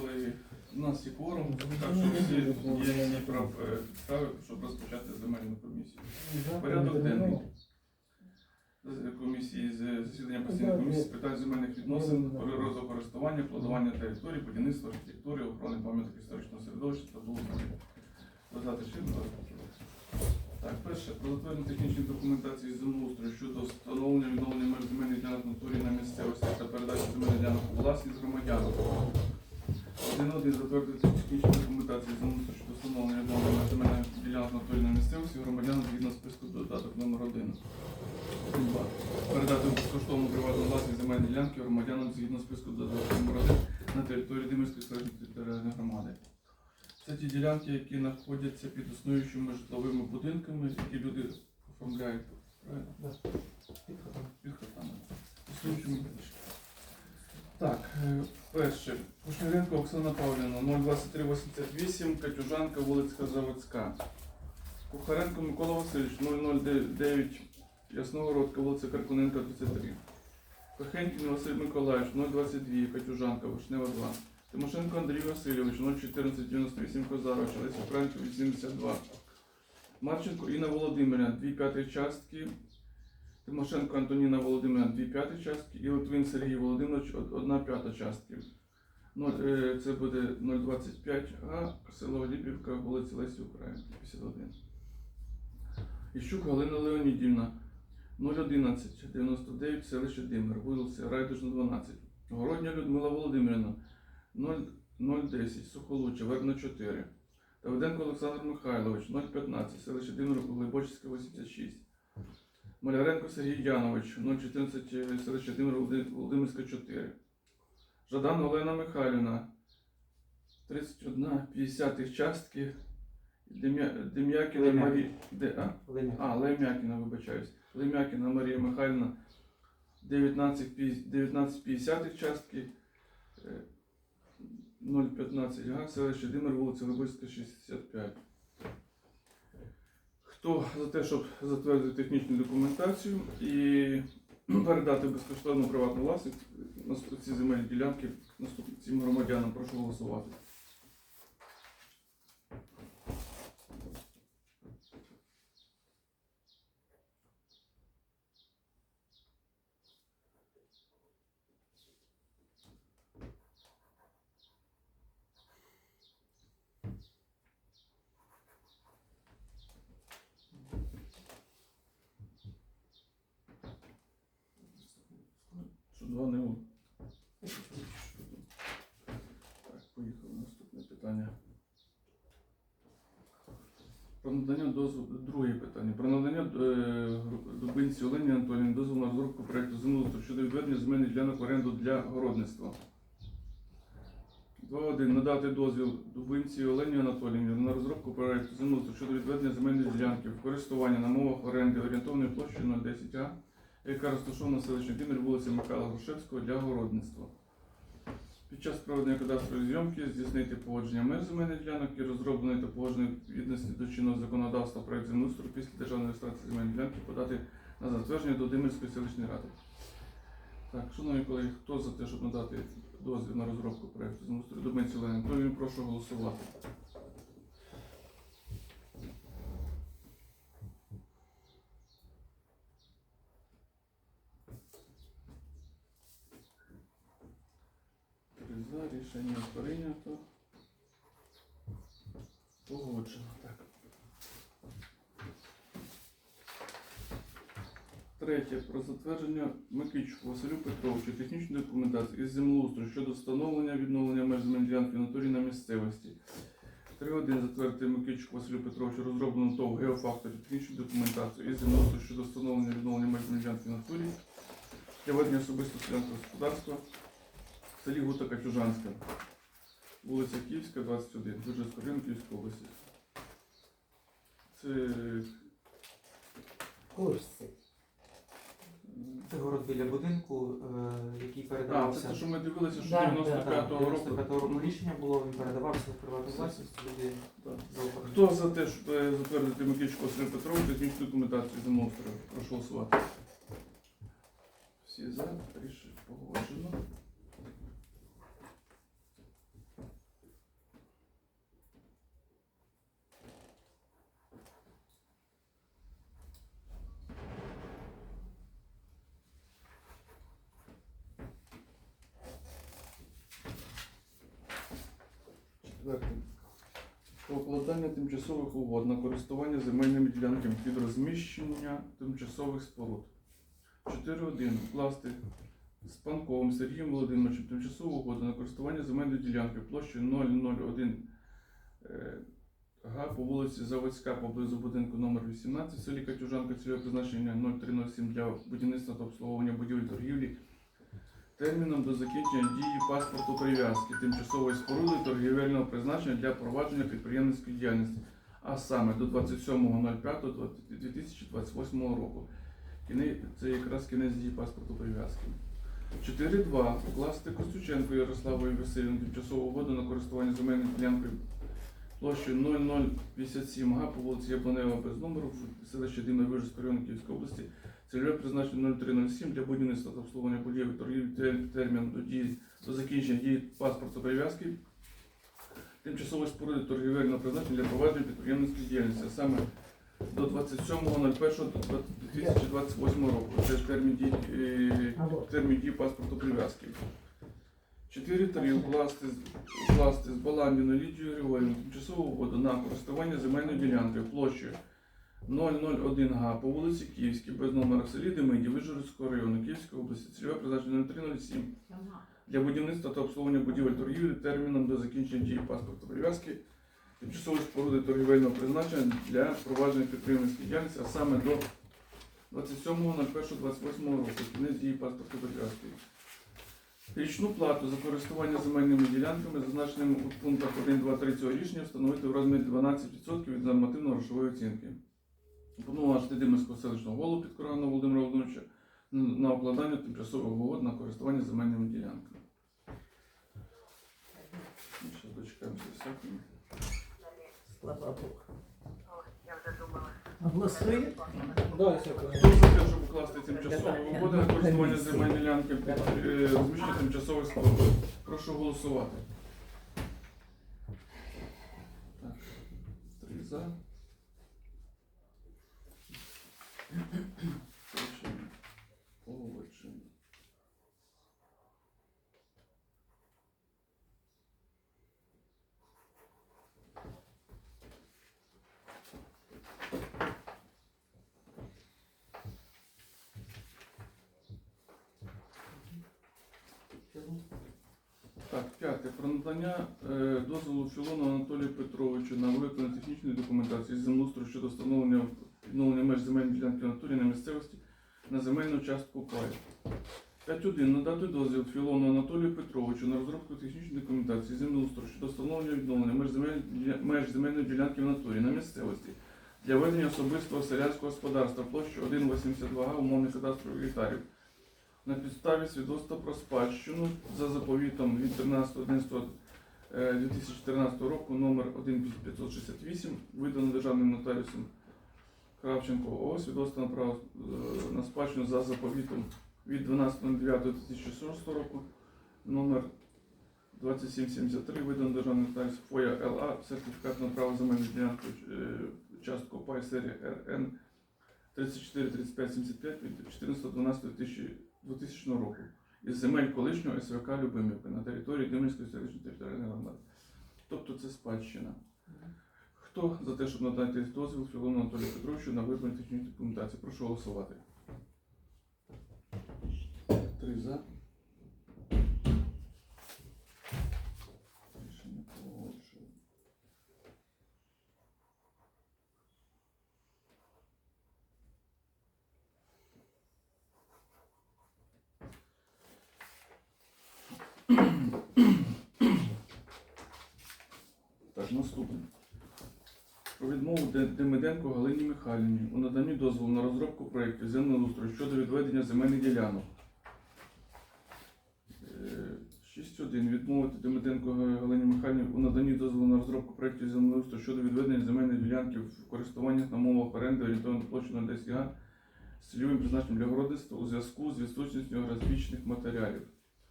колеги, у нас і форум, так що всі є не е, прав підстави, щоб розпочати земельну комісію. Порядок денний е, комісії з е, засідання постійної комісії з питань земельних відносин, розокористування, планування території, будівництва архітектури, охорони пам'яток історичного середовища та благоустрою. Додати ще так, перше, про затвердження технічної документації землеустрою щодо встановлення відновлення меж земельних ділянок натурі на місцевості та передачі земельних ділянок у власність громадян. 1 затвердити технічну документацію заносу щодо встановлення мене земельної ділянок натуральної місцевості громадян згідно списку додаток номер 1 2. Передати безкоштовну приватну власність земельної ділянки громадянам згідно списку додаток номер 1 на території Димирської середньої територіальної громади. Це ті ділянки, які знаходяться під існуючими житловими будинками, які люди оформляють. Правильно? Да. Під хатами. Існуючими будинками. Так, е, перше. Кушніренко Оксана Павлівна, 02388, Катюжанка, вулиця Заводська. Кухаренко Микола Васильович, 009, Ясногородка, вулиця Каркуненка, 33. Пехенькін Василь Миколаївич, 022, Катюжанка, Вишнева 2. Тимошенко Андрій Васильович, 01498 Козарович, Олеся Франків, 82. Марченко Інна Володимирівна, 2 п'ятих частки. Тимошенко Антоніна Володимирівна, 2 п'ятих частки. І Литвин Сергій Володимирович, 1 п'ята частки. Ноль- е, Це буде 025 А, село Ліпівка, вулиця Лесі Українки, 51. Іщук Галина Леонідівна, 011 99 селище Димир, вулиця Райдужна 12. Городня Людмила Володимирівна, 010 Сухолуччя, Вербна 4. Давиденко Олександр Михайлович, 015 селище Димир, Глибочицьке 86. Маляренко Сергій Янович, 014 селище Димир, Володимирська 4. Жадан Олена Михайлівна, 31 50 частки. Дем'якіна. Марія. Де, а? Лем'якіна, вибачаюсь. Лем'якіна Марія Михайлівна, 19 пі- 19 частки, е, 015 га, селище Димир, вулиця Либойська, 65. Хто за те, щоб затвердити технічну документацію і передати безкоштовну приватну власність на ці земельні ділянки наступним громадянам, прошу голосувати. Що два не у- Так, поїхали. Наступне питання. Про надання дозволу, друге питання. Про надання е, Дубинці Олені Анатоліївні дозволу на розробку проєкту землеустрою щодо відведення земельних ділянок в оренду для городництва. 2.1. Надати дозвіл Дубинці Олені Анатоліївні на розробку проєкту землеустрою щодо відведення земельних ділянки в користування на мовах оренди орієнтовною площею 010 А яка розташована в селищі Димир, вулиця Михайла Грушевського для городництва. Під час проведення кадастрової зйомки здійснити погодження мер земельних ділянок і розроблений та погодженої відповідності до чинного законодавства проект землеустрою після державної реєстрації земельної ділянки подати на затвердження до Димирської селищної ради. Так, шановні колеги, хто за те, щоб надати дозвіл на розробку проекту землеустрою Дубинці Олені Анатоліївні, прошу голосувати. Три за, рішення прийнято. Погоджено. Так. Третє. Про затвердження Микичку Василю Петровичу технічної документації із землеустрою щодо встановлення відновлення меж земельної в натурі на місцевості. 3.1. Затвердити Микичку Василю Петровичу розроблену ТОВ геофакторі технічну документацію із землеустрою щодо встановлення відновлення меж земельної ділянки в натурі для ведення особистого селянського господарства в селі Гута Качужанська, вулиця Київська, 21, Бюджетського району Київської області. Це Курси. Це город біля будинку, який який а, це що ми дивилися, що 95-го року. 95-го року рішення було, він передавався в приватну власність люди. Хто за те, щоб е, затвердити Микичку Василю Петровичу технічну документацію землеустрою? Прошу голосувати. Всі за, рішення погоджено. Четверте. Про укладання тимчасових угод на користування земельними ділянками під розміщення тимчасових споруд. 4.1. Укласти з Панковим Сергієм Володимировичем тимчасову угоду на користування земельною ділянкою площею 001 е, га по вулиці Заводська поблизу будинку номер 18 в селі Катюжанка цільове призначення 0307 для будівництва та обслуговування будівель торгівлі терміном до закінчення дії паспорту прив'язки тимчасової споруди торгівельного призначення для провадження підприємницької діяльності, а саме до 27.05.2028 року. Це якраз кінець дії паспорту прив'язки. 4.2. Укласти Костюченко Ярославу Васильівну тимчасову угоду на користування земельною ділянкою площею 0057 га по вулиці Яблонева без номеру в селищі Димна Вижівського району Київської області Цільове призначення 0307 для будівництва та обслуговування будівель торгівлі термін до дії до закінчення дії паспорту прив'язки тимчасової споруди торгівельного призначення для провадження підприємницької діяльності, а саме до 27.01.2028 року. Це термін дії, е, термін дії паспорту прив'язки. 4.3. Укласти, укласти з Баландіною Лідією Григорівною тимчасову угоду на користування земельною ділянкою площею 001 га по вулиці Київській, без номера в селі Демиді, Вижгородського району Київської області, цільове призначення 0307 для будівництва та обслуговування будівель торгівлі терміном до закінчення дії паспорту прив'язки, тимчасової споруди торгівельного призначення для провадження підприємницької діяльності, а саме до 27.01.28 року, кінець дії паспорту прив'язки. Річну плату за користування земельними ділянками, зазначеними у пунктах 1, 2, 3 цього рішення, встановити в розмірі 12% від нормативно-грошової оцінки. Повноважити Димирського селищного голову Підкорганого Володимира Володимировича на укладання тимчасових угод на користування земельними ділянками. Ну, Ще дочекаємося всякого. Слава Богу. Голосує? Да. Хто за те, щоб укласти тимчасові угоди на користування земельної ділянки під е, розміщення тимчасових споруд? Прошу голосувати. Так, три за. 5. Про надання е, дозволу Філону Анатолію Петровичу на виготовлення технічної документації землеустрою щодо встановлення відновлення меж земельної ділянки натурі на місцевості на земельну частку паю. 5.1. Надати дозвіл Філону Анатолію Петровичу на розробку технічної документації землеустрою щодо встановлення відновлення меж, земель, меж земельної ділянки в натурі на місцевості для ведення особистого селянського господарства площі 1,82 умовних кадастрових гектарів на підставі свідоцтва про спадщину за заповітом від 13.11.2014 року номер 1568, видано державним нотаріусом Кравченко ООО, свідоцтво на право е, на спадщину за заповітом від 12.09.2006 року номер 2773, видано державним нотаріусом ФОЯ ЛА, сертифікат на право земельної ділянки е, частку ПАЙ серії РН 34 35 75 від 14.12.2000 2000 року із земель колишнього СВК Любимівка на території Димирської селищної територіальної громади. Тобто це спадщина. Хто за те, щоб надати дозвіл Філону Анатолію Петровичу на виборні технічної документації? Прошу голосувати. Три за. Рішення погоджено. Так, наступне. Про відмову Де- Демиденко Галині Михайлівні у наданні дозволу на розробку проєктів землеустрою щодо відведення земельних ділянок. Е, 6.1. Відмовити Демиденко Галині Михайлівні у наданні дозволу на розробку проєктів землеустрою щодо відведення земельної ділянки в користуваннях на мовах оренди орієнтовно площі на 10 га з цільовим призначенням для городництва у зв'язку з відсутністю графічних матеріалів.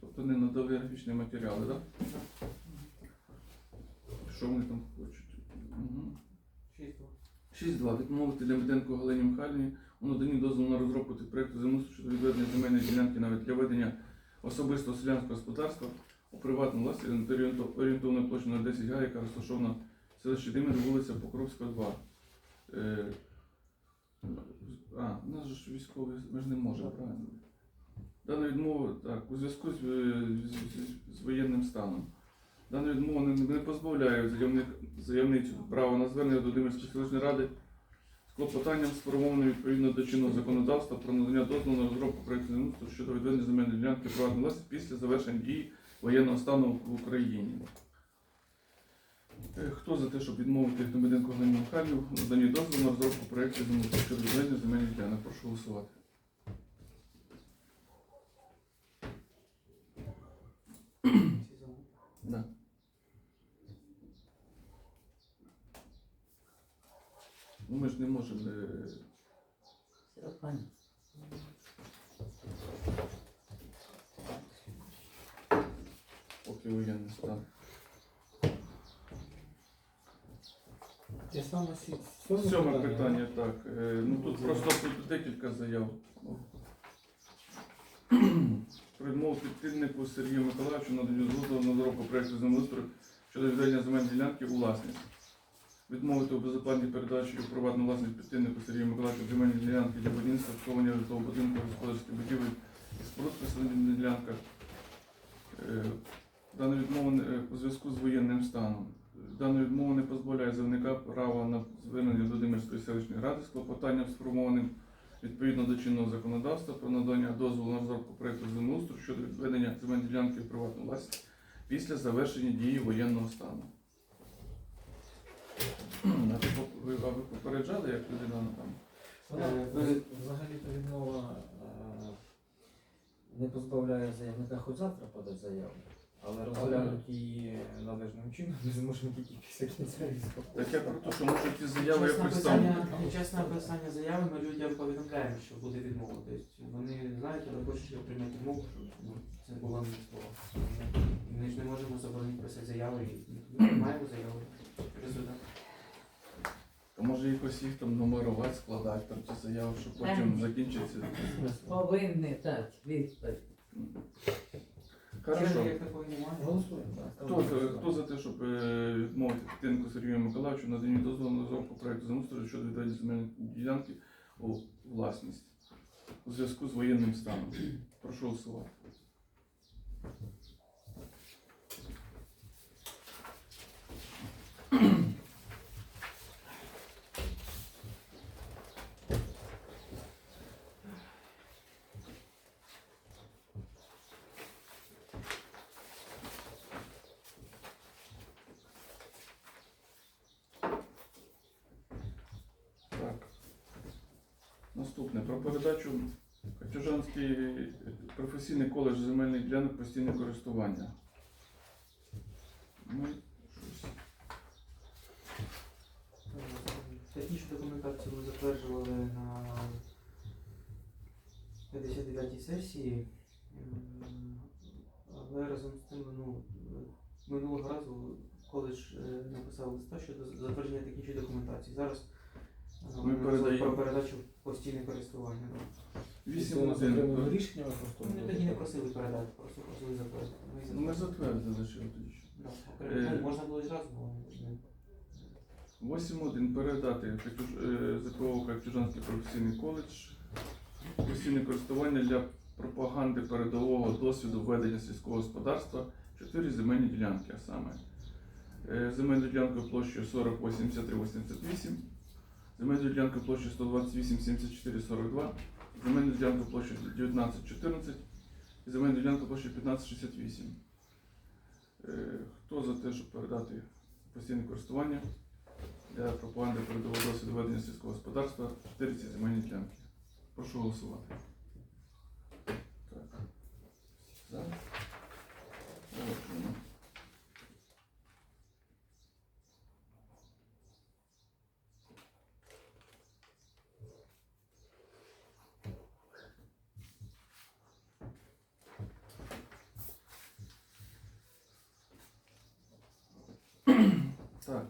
Тобто не надали графічні матеріали, так? Що вони там хочуть? Угу. Шість. 6.2. Відмовити Демиденко Галині Михайлівні у наданні дозволу на розробку проєкту землеустрою щодо відведення земельної ділянки навіть для ведення особистого селянського господарства у приватну власність орієнтовну площу на 10 га, яка розташована в селищі Димир, вулиця Покровська, 2. Е, а, у нас ж військовий, ми ж не можемо, правильно? Дана відмова, так, у зв'язку з, е, з, з воєнним станом. Дана відмова не, не позбавляє заявник, заявницю права на звернення до Димирської селищної ради з клопотанням сформованим відповідно до чинного законодавства про надання дозволу на розробку проєкту землеустрою щодо відведення земельної ділянки приватної власності після завершення дії воєнного стану в Україні. Е, Хто за те, щоб відмовити Гномиденко Галині Михайлівну в наданні дозволу на розробку проєкту землеустрою щодо відведення земельних ділянок? Прошу голосувати. Всі за. Да. Ну ми ж не можемо. е. Поки воєнний стан. Те саме сі- Сьоме питання, так. Е, Ну тут просто тут декілька заяв. Про відмову підтримнику Сергію Миколаївичу наданню дозволу на розробку проєкту землеустрою щодо відведення земельної ділянки у власність. Відмовити у безоплатній передачі у приватну власність підтримнику Сергію Миколаївичу земельної ділянки для будівництва обслуговування житлового будинку, господарських будівель і споруд присадибна ділянка. Е, Дана відмова е, у зв'язку з воєнним станом. Дана відмова не позбавляє заявника права на звернення до Димирської селищної ради з клопотанням сформованим відповідно до чинного законодавства про надання дозволу на розробку проєкту землеустрою щодо відведення земельної ділянки в приватну власність після завершення дії воєнного стану. А ви, ви, а ви попереджали, як людина там? Вона Е, ви- взагалі-то відмова е, не позбавляє заявника хоч завтра подати заяву, але розглянути її належним чином ми зможемо тільки після кінця військового. Так я про те, що може ті заяви Чесне якось там. написання, чесне написання заяви ми людям повідомляємо, що буде відмова. Тобто вони знають, але хочуть його прийняти відмову, що ну, це було не слово. Ми ж не можемо заборонити писати заяви і ми маємо заяву. Може якось їх там нумерувати, складати там ті заяви, щоб потім закінчиться. Повинні дати відповідь. Хорошо. Голосуємо. Хто, за- хто за те, щоб е, відмовити Титинку Сергію Миколаївичу наданні дозволу на розробку проєкту землеустрою щодо відведення земельної ділянки у власність у зв'язку з воєнним станом? Прошу голосувати. Наступне про передачу Катюжанський професійний коледж земельних ділянок постійне користування. Ми щось. Технічну документацію ми затверджували на 59-й сесії, але разом з тим ну, минулого разу коледж е, написав листа щодо затвердження технічної документації. Зараз Ми передаємо. про передачу постійне користування. да. Після 8-1. окремого рішення ви просто Вони тоді не просили передати, просто просили затвердити. Ми Ну, Ми затвердили. затвердили ще тоді. ще. Да, окремо. Е, Ну, можна було і зразу, але не. 8.1. Передати Катюж- е, ЗПО Катюжанський професійний коледж. Постійне користування для пропаганди передового досвіду ведення сільського господарства. Чотири земельні ділянки, а саме. е, Земельну ділянку площею 40 83 88, земельну ділянку площею 128 74 42, земельну ділянку площею 19 14 і земельну ділянку площею 15 68. Е, Хто за те, щоб передати постійне користування для пропаганди передового досвіду ведення сільського господарства 4 ці земельні ділянки? Прошу голосувати. Так. За. Погоджено. Так.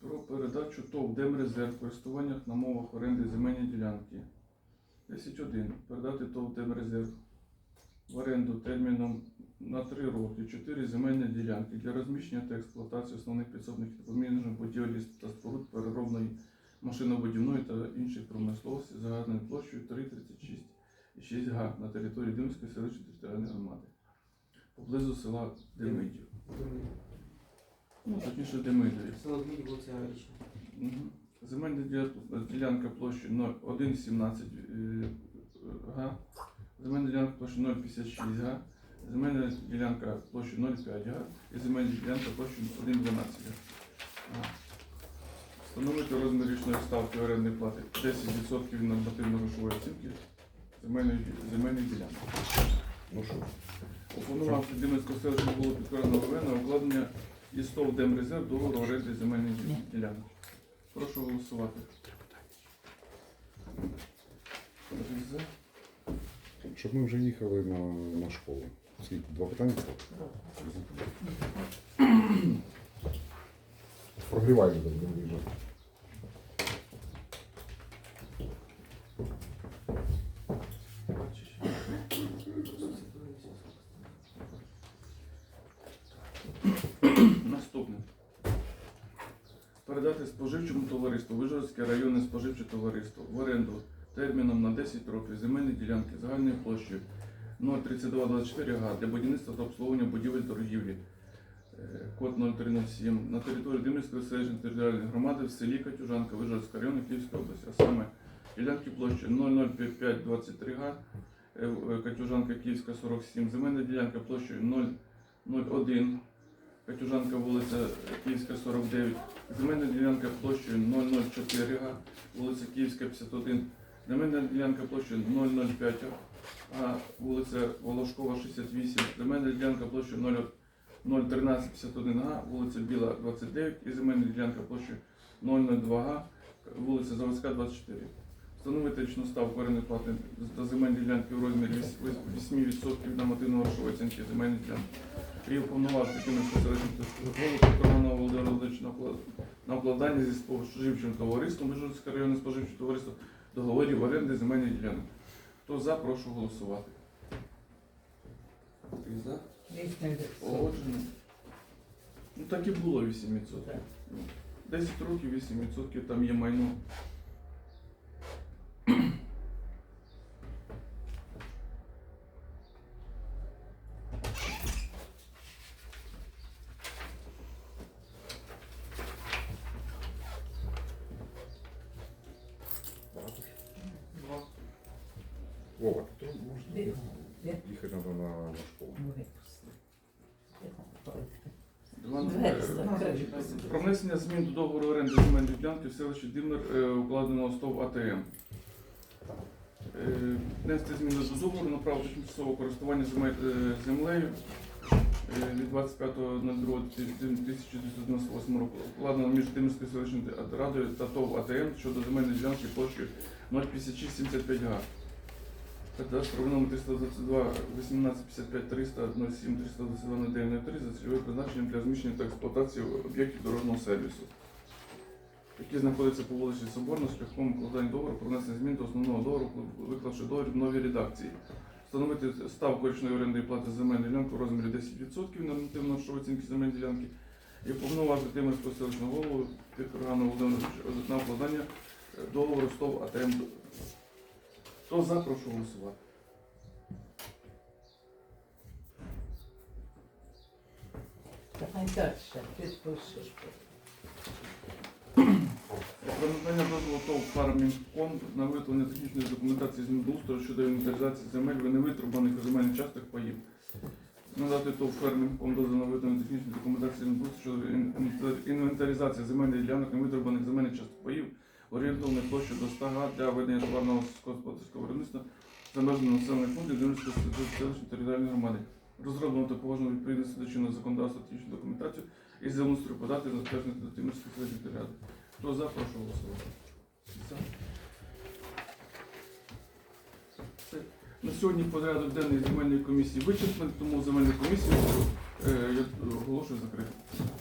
Про передачу ТОВ Демрезерв в користуваннях на мовах оренди земельні ділянки. 10.1. Передати ТОВ Демрезерв. в оренду терміном на 3 роки 4 земельні ділянки для розміщення та експлуатації основних підсобних та помірних будівель та споруд переробної машинобудівної та інших промисловості загальною площею 336,6 га на території Димської селищної територіальної громади поблизу села Демидів. Ну, точніше Демидові. Село Дмитрів, вулиця Річна. Мгм. Земельна діля- ділянка площі 1,17 е, га, земельна ділянка площі 0,56 га, земельна ділянка площі 0,5 га і земельна ділянка площі 1,12 га. Встановити розмір річної ставки орендної плати 10% від нормативно-грошової оцінки земельної, земельної ділянки. Ну що, Уповновавши Димицького селищного голову підкорного ВВ на укладення із ТОВ Демрезерв договору оренди земельних ділянок. Прошу голосувати. За. щоб ми вже їхали на, на школу. Скільки? Два питання? Прогріваємо будемо виїжджати. Наступне. Передати споживчому товариству районне споживче товариство в оренду терміном на 10 років земельні ділянки загальною площею 03224 га для будівництва та обслуговування будівель торгівлі. Е, Код 0307 на території Димирської селищної територіальної громади в селі Катюжанка Вижгородського району Київської області, а саме ділянки площі 00523 га, е, е, Катюжанка Київська 47, земельна ділянка площею 001 Катюжанка вулиця Київська 49, земельна ділянка площею 004 га, вулиця Київська 51, земельна ділянка площею 005 а вулиця Волошкова 68, земельна ділянка площею 0 01351 га, вулиця Біла 29 і земельна ділянка площею 002 га, вулиця Заводська 24. Встановити річну ставку орендної плати за земельні ділянки у розмірі 8% від нормативного грошової оцінки земельних ділянок. І уповноважити Київського селищного Корона Володимира Володимировича на вклад- зі споживчим товариством Міжнародське районне споживче товариство договорів оренди земельних ділянок. Хто за, прошу голосувати. Ти за? Погоджено. Ну так і було 8%. Ну, 10 років 8% там є майно. Можна їхати на, школу. Е. Про внесення змін до договору оренди земельної ділянки в селищі Димир е, укладеного СТОВ АТМ. Е, Внести зміни до договору на право тимчасового користування землею від 25.02.1998 року укладено між Димирською селищною радою та ТОВ АТМ щодо земельної ділянки площею 05675 га. Кадастровий номер 322 1855 300 07 322 93 за цільовим призначенням для розміщення та експлуатації об'єктів дорожнього сервісу, які знаходяться по вулиці Соборна шляхом укладання договору про внесення змін до основного договору, виклавши договір в новій редакції. Встановити ставку річної орендної плати за земельну ділянку в розмірі 10% нормативно грошової оцінки земельної ділянки і повноважити Тимирського селищного голову Пікоргану Володимировича на укладання договору СТОВ АТМ. Хто за, прошу голосувати. Давай. Про надання дозволу ТОВ «Фармінком» на виготовлення технічної документації з землеустрою щодо інвентаризації земель в невитрубаних земельних часток паїв. Надати ТОВ «Фармінком» дозвіл на виготовлення технічної документації землеустрою щодо інвентаризації земельних ділянок невитрубаних земельних часток паїв, орієнтовної площі до 100 га для ведення товарного сільськогосподарського виробництва за межами населених пунктів Донецької селищної територіальної громади. Розроблено та погоджено відповідності до чинного законодавства технічну документацію і землеустрою подати на затвердження до Тимирської ради. Хто за, прошу голосувати. На сьогодні порядок денний земельної комісії вичерпаний, тому земельну комісію е, оголошую закритою.